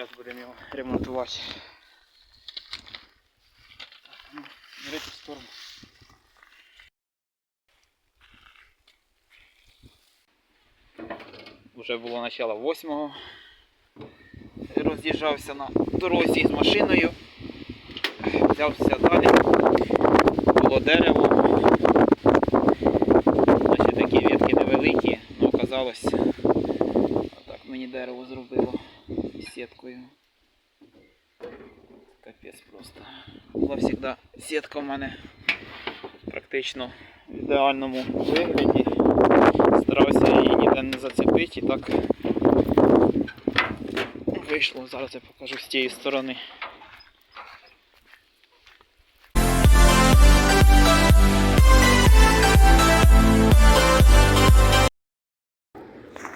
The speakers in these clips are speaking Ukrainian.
Зараз будемо його ремонтувати. Так, ну, бери сторону. Уже було начало восьмого. Роз'їжджався на дорозі з машиною. Взявся далі. Було дерево. Значить такі ветки невеликі, але оказалось. Так мені дерево зробило сіткою. Капець просто. Була завжди сітка в мене практично в ідеальному вигляді. Старався її ніде не зацепити і так вийшло. Зараз я покажу з тієї сторони.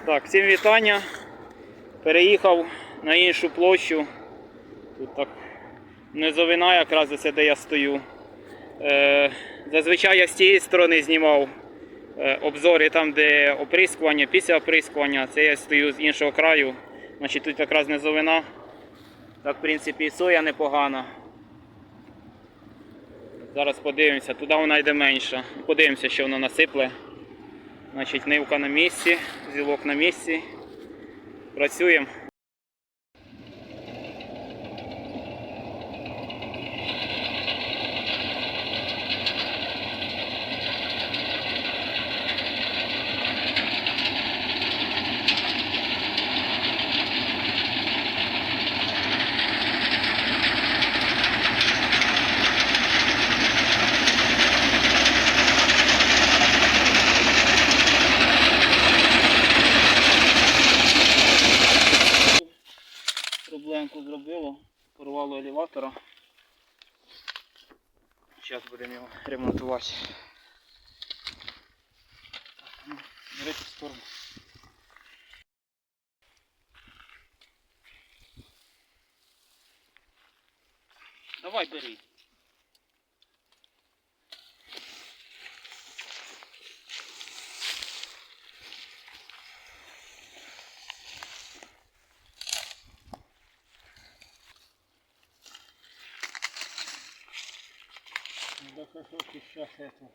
Так, всім вітання. Переїхав на іншу площу. Тут так низовина якраз ось де я стою. Е, зазвичай я з тієї сторони знімав е, обзори там, де оприскування, після оприскування. Це я стою з іншого краю. Значить тут якраз низовина. Так, в принципі, і соя непогана. Зараз подивимося, туди вона йде менша. Подивимося, що воно насипле. Значить, нивка на місці, зілок на місці. Працюємо. Ремонтувати. Ну, бери ту сторону. Давай бери.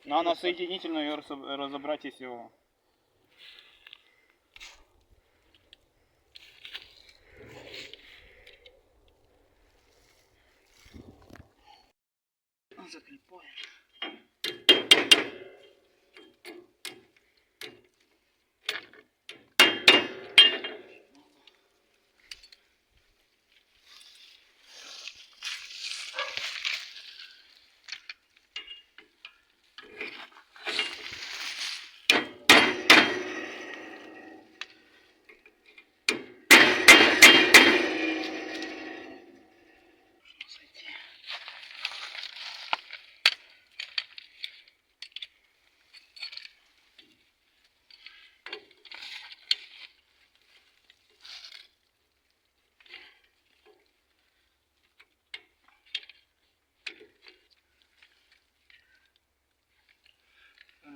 Надо соединительно ее разоб- разобрать из все.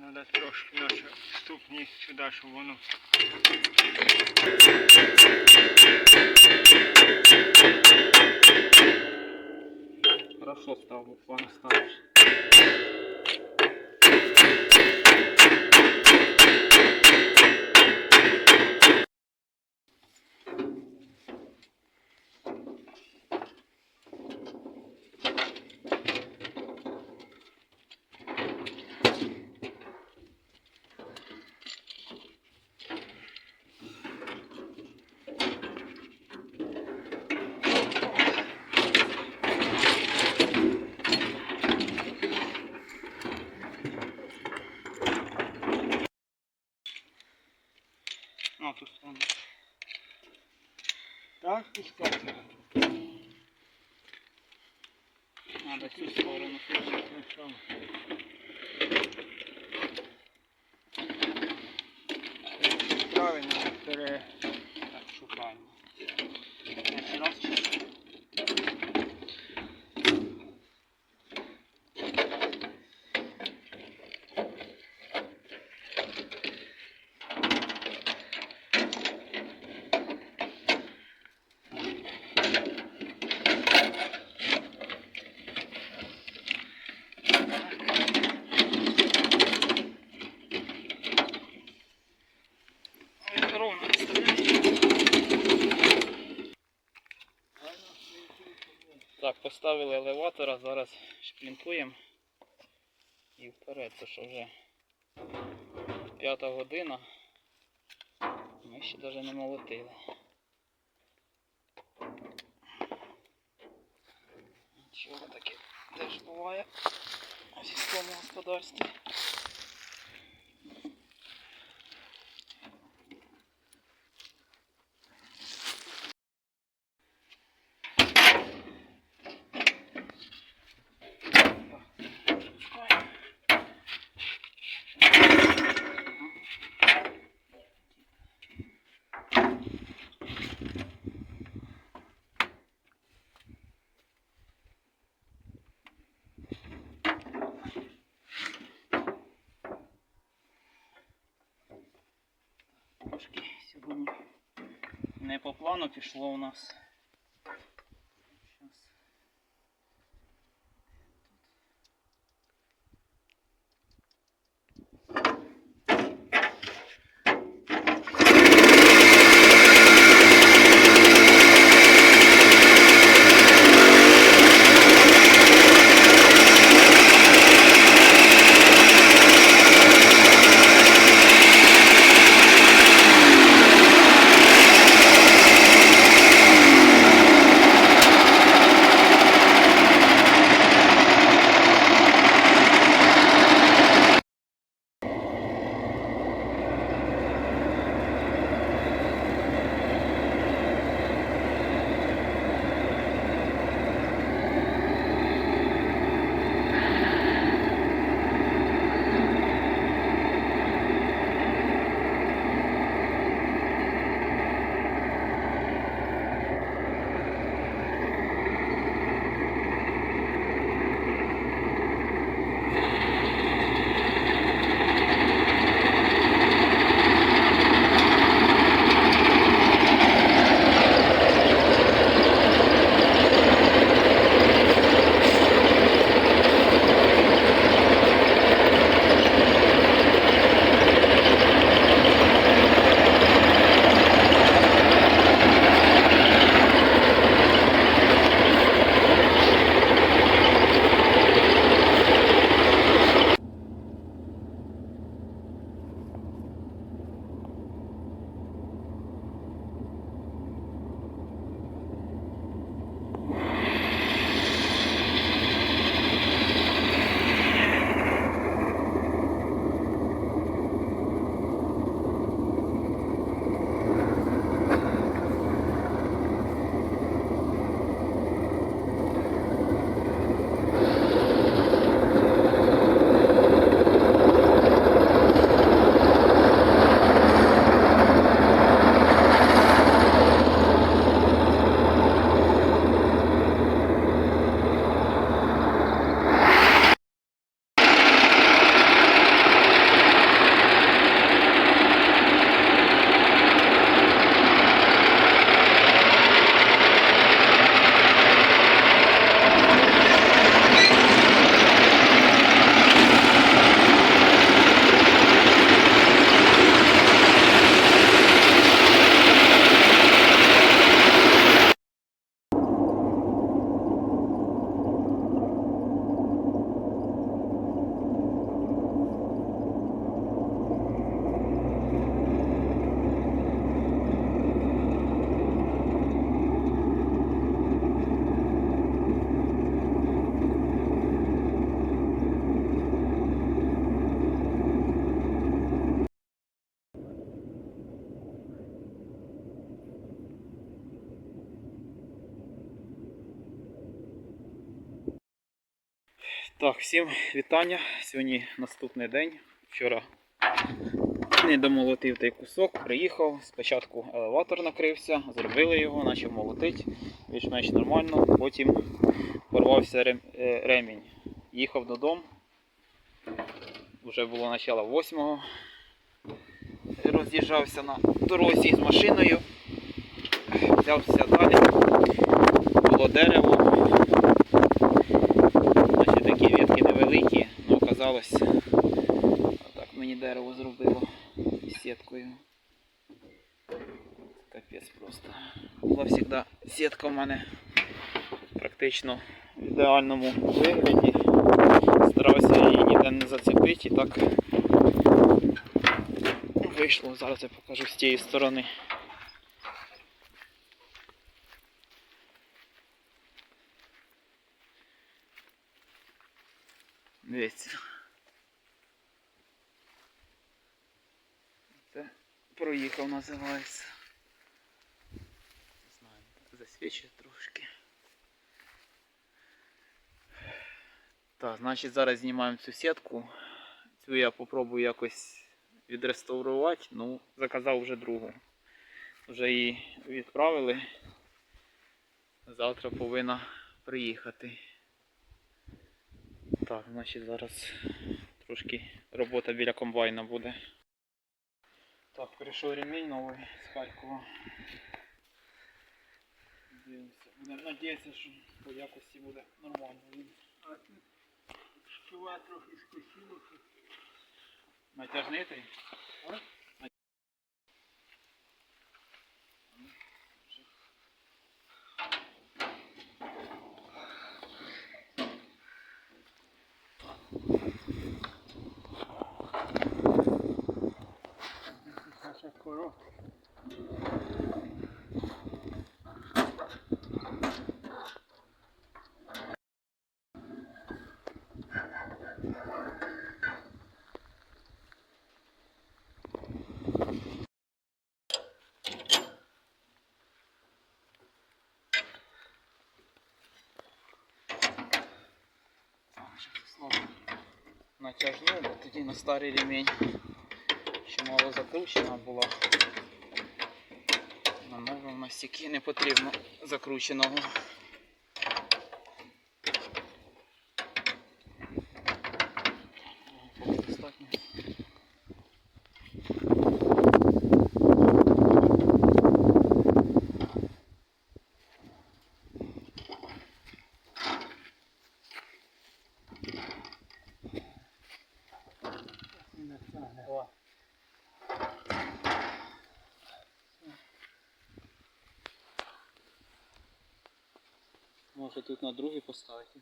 Надо трошки наші ступні сюди, щоб воно. Хорошо став, буквально ставишь. А, тут там. Так, пускати. Надо цю сторону. Хорошо. Правильно, пере... Так, шукаємо. Перший раз чи? Так, поставили елеватора, зараз шплінтуємо і вперед, то що вже п'ята година. Ми ще навіть не молотили. Нічого таке теж буває в сільському господарстві. Трошки сьогодні не по плану пішло у нас. Так, всім вітання. Сьогодні наступний день. Вчора не домолотив той кусок, приїхав. Спочатку елеватор накрився, зробили його, почав молотити, більш-менш нормально. Потім порвався е, ремінь. Їхав додому. Вже було начало восьмого. Роз'їжджався на дорозі з машиною. Взявся далі. Було дерево. Значить, такі ветки невеликі, але оказалось, так мені дерево зробило сіткою. Капець просто. Була завжди сітка в мене практично в ідеальному вигляді. Старався її ніде не зацепити і так вийшло. Зараз я покажу з тієї сторони. Дивіться. Це проїхав називається. Не знаю, засвічує трошки. Так, значить зараз знімаємо цю сітку. Цю я попробую якось відреставрувати, ну, заказав вже другу. Вже її відправили. Завтра повинна приїхати. Так, значить зараз трошки робота біля комбайна буде. Так, прийшов ремінь новий з Харкова. Дивимося. Будемо надіятися, що по якості буде нормально. він. А тут шківа трохи скосило. Натяжний Натяжну, бо тоді на старий ремінь ще мало закручена була. На новому стільки не потрібно закрученого. Може тут на другий поставити.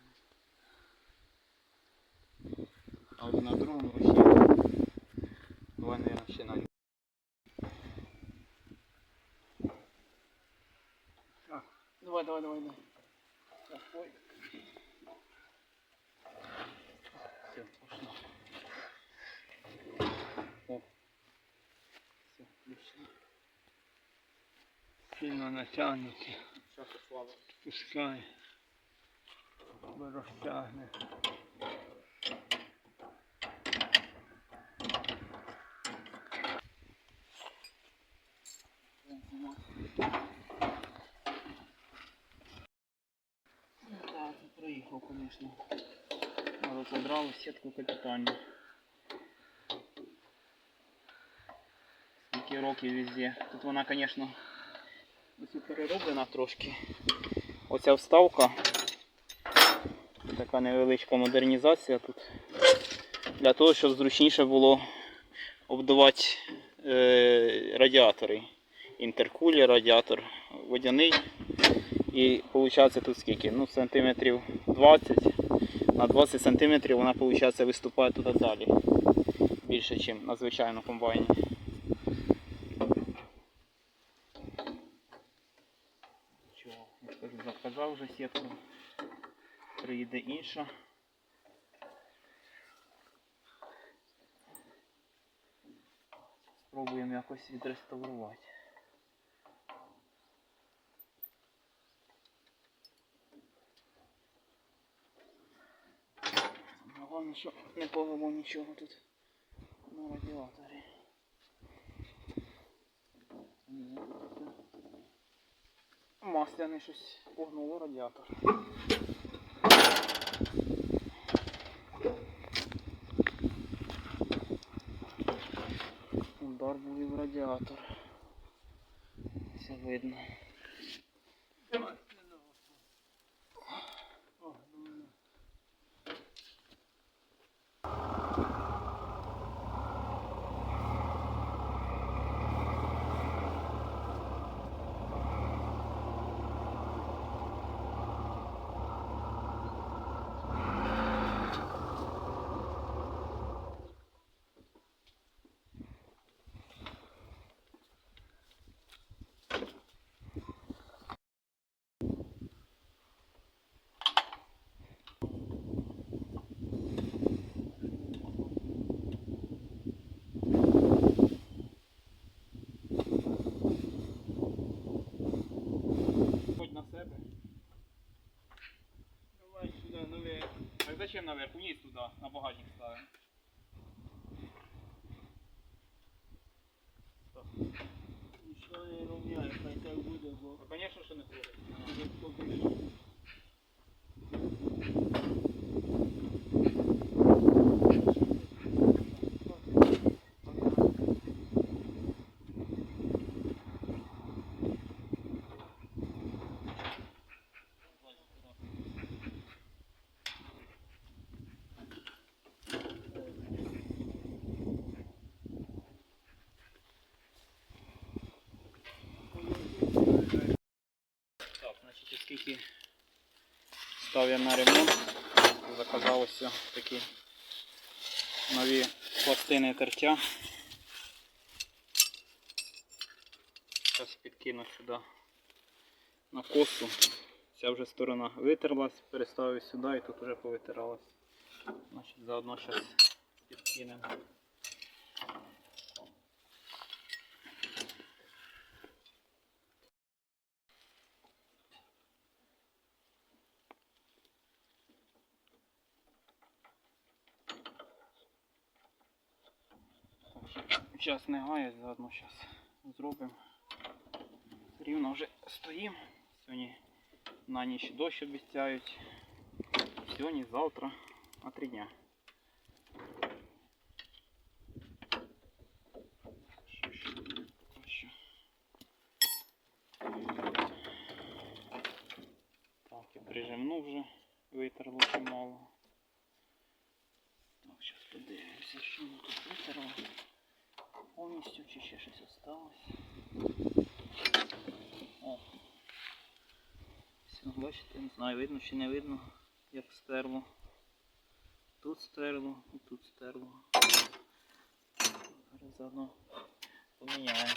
А от на другому ще. Давай, наверное, ще на Так. Давай, давай, давай, давай. Так, ой. Все, пошло. О. Все, включили. Сильно слава. Пускай. Розтягне. Проїхав, звісно. Але задрав сітку капітально. Скільки років везде. Тут вона, звісно, перероблена трошки. Оця вставка. Така невеличка модернізація тут. Для того, щоб зручніше було обдувати е, радіатори. Інтеркулер, радіатор водяний. І виходить тут скільки? Ну, сантиметрів 20 на 20 сантиметрів вона виходить виступає туди далі. Більше, ніж на звичайному комбайні. Чого? Я заказав вже сітку. Приїде інша. Спробуємо якось відреставрувати. Головне, що не повело нічого тут на радіаторі. Масляне щось погнуло радіатор. Удар був радіатор. Все видно. О, ну, наверх, вниз туда, на багажник ставим. Нічого не ровняє, хай так буде, бо Ну, звісно, що не трогай. вже поки що. Так, значить, оскільки став я на ремонт, заказав такі нові пластини тертя. Зараз підкину сюди на косу. Ця вже сторона витерлась, переставив сюди і тут вже повитиралась. Значить, заодно зараз підкинемо. Час не гаясь, заодно зараз зробимо. Рівно вже стоїмо. Сьогодні на ніч дощ обіцяють. Сьогодні, завтра, на три дня. Що ще? Поки що. Так, я прижимну вже, витерло чимало. Так, зараз подивимося, що ми тут витерло. Повністю чи ще щось осталось. О. Все, бачите, не знаю, видно чи не видно, як стерло. Тут стерло і тут стерло. Зараз заодно поміняємо.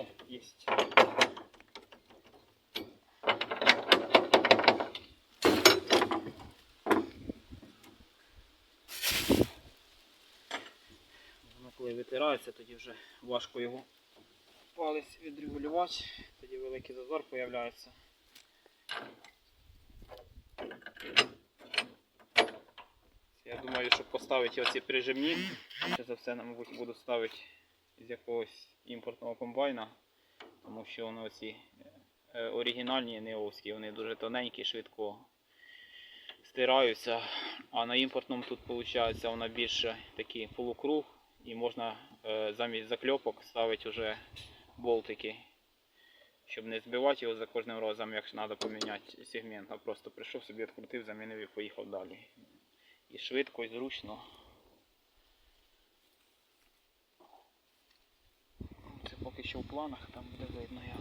О, есть. Воно коли витирається, тоді вже важко його палець відрегулювати, тоді великий зазор з'являється. Я думаю, щоб поставити оці прижимні, ще за все, мабуть, буду ставити з якогось імпортного комбайна, тому що вони оці е, оригінальні неовські, вони дуже тоненькі, швидко стираються. А на імпортному тут виходить вона більше такий полукруг і можна е, замість закльопок ставити вже болтики. Щоб не збивати його за кожним разом, як треба поміняти сегмент, а просто прийшов собі, відкрутив, замінив і поїхав далі. І швидко, і зручно. Це поки що в планах, там буде видно як.